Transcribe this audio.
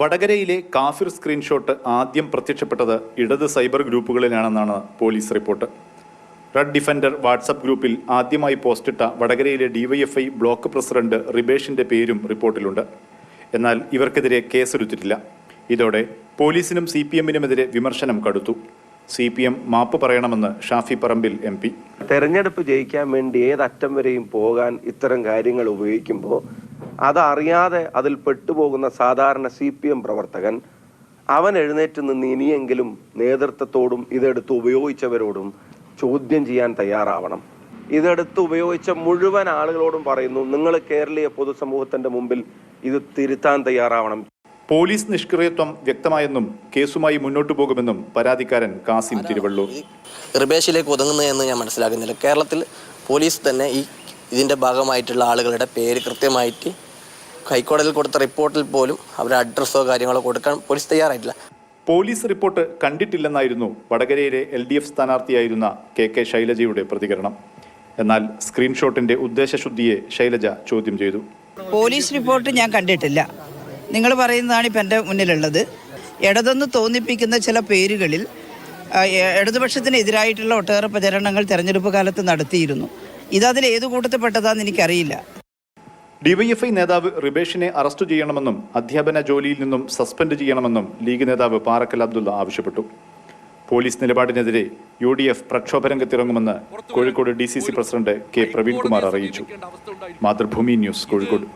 വടകരയിലെ കാഫിർ സ്ക്രീൻഷോട്ട് ആദ്യം പ്രത്യക്ഷപ്പെട്ടത് ഇടത് cyber ഗ്രൂപ്പുകളിലാണെന്നാണ് police report. Red defender WhatsApp ഗ്രൂപ്പിൽ ആദ്യമായി പോസ്റ്റിട്ട വടകരയിലെ ഡിവൈഎഫ്ഐ ബ്ലോക്ക് പ്രസിഡന്റ് റിബേഷിന്റെ പേരും റിപ്പോർട്ടിലുണ്ട്. എന്നാൽ ഇവർക്കെതിരെ കേസെടുത്തിട്ടില്ല. ഇതോടെ പോലീസിനും സി പി എമ്മിനുമെതിരെ വിമർശനം കടുത്തു. സി പി എം മാപ്പ് പറയണമെന്ന് ഷാഫി പറമ്പിൽ എം പി. തെരഞ്ഞെടുപ്പ് ജയിക്കാൻ വേണ്ടി ഏതറ്റം വരെയും പോകാൻ ഇത്തരം കാര്യങ്ങൾ ഉപയോഗിക്കുമ്പോൾ അതറിയാതെ അതിൽ പെട്ടുപോകുന്ന സാധാരണ സി പി എം പ്രവർത്തകൻ അവൻ എഴുന്നേറ്റ് നിന്ന് ഇനിയെങ്കിലും നേതൃത്വത്തോടും ഇതെടുത്ത് ഉപയോഗിച്ചവരോടും ചോദ്യം ചെയ്യാൻ തയ്യാറാവണം. ഇതെടുത്ത് ഉപയോഗിച്ച മുഴുവൻ ആളുകളോടും പറയുന്നു നിങ്ങൾ കേരളീയ പൊതുസമൂഹത്തിന്റെ മുമ്പിൽ ഇത് തിരുത്താൻ തയ്യാറാവണം. പോലീസ് നിഷ്ക്രിയത്വം വ്യക്തമായെന്നും കേസുമായി മുന്നോട്ടു പോകുമെന്നും പരാതിക്കാരൻ കാസിം തിരുവള്ളൂർ. റിബേഷിലേക്ക് ഒതുങ്ങുന്നത് എന്ന് ഞാൻ മനസ്സിലാക്കുന്നില്ല. കേരളത്തിൽ പോലീസ് തന്നെ ഈ ഇതിന്റെ ഭാഗമായിട്ടുള്ള ആളുകളുടെ പേര് കൃത്യമായിട്ട് ഹൈക്കോടതിയിൽ കൊടുത്ത റിപ്പോർട്ടിൽ പോലും അവരുടെ അഡ്രസ്സോ കാര്യങ്ങളോ കൊടുക്കാൻ പോലീസ് തയ്യാറായിട്ടില്ല. പോലീസ് റിപ്പോർട്ട് കണ്ടിട്ടില്ലെന്നായിരുന്നു വടകരയിലെ എൽ ഡി എഫ് സ്ഥാനാർത്ഥിയായിരുന്ന കെ കെ ശൈലജയുടെ പ്രതികരണം. എന്നാൽ സ്ക്രീൻഷോട്ടിന്റെ ഉദ്ദേശശുദ്ധിയെ ശൈലജ ചോദ്യം ചെയ്തു. പോലീസ് റിപ്പോർട്ട് ഞാൻ കണ്ടിട്ടില്ല. നിങ്ങൾ പറയുന്നതാണ് ഇപ്പം എന്റെ മുന്നിലുള്ളത്. ഇടതെന്ന് തോന്നിപ്പിക്കുന്ന ചില പേരുകളിൽ ഇടതുപക്ഷത്തിനെതിരായിട്ടുള്ള ഒട്ടേറെ പ്രചരണങ്ങൾ തെരഞ്ഞെടുപ്പ് കാലത്ത് നടത്തിയിരുന്നു. ഇതതിൽ ഏത് കൂട്ടത്തിൽപ്പെട്ടതാന്ന് എനിക്കറിയില്ല. ഡിവൈഎഫ്ഐ നേതാവ് റിബേഷിനെ അറസ്റ്റ് ചെയ്യണമെന്നും അധ്യാപന ജോലിയിൽ നിന്നും സസ്പെൻഡ് ചെയ്യണമെന്നും ലീഗ് നേതാവ് പാറക്കൽ അബ്ദുള്ള ആവശ്യപ്പെട്ടു. പോലീസ് നിലപാടിനെതിരെ U D F പ്രക്ഷോഭരംഗത്തിറങ്ങുമെന്ന് Kozhikode D C C president K Praveenkumar അറിയിച്ചു. മാതൃഭൂമി ന്യൂസ് കോഴിക്കോട്.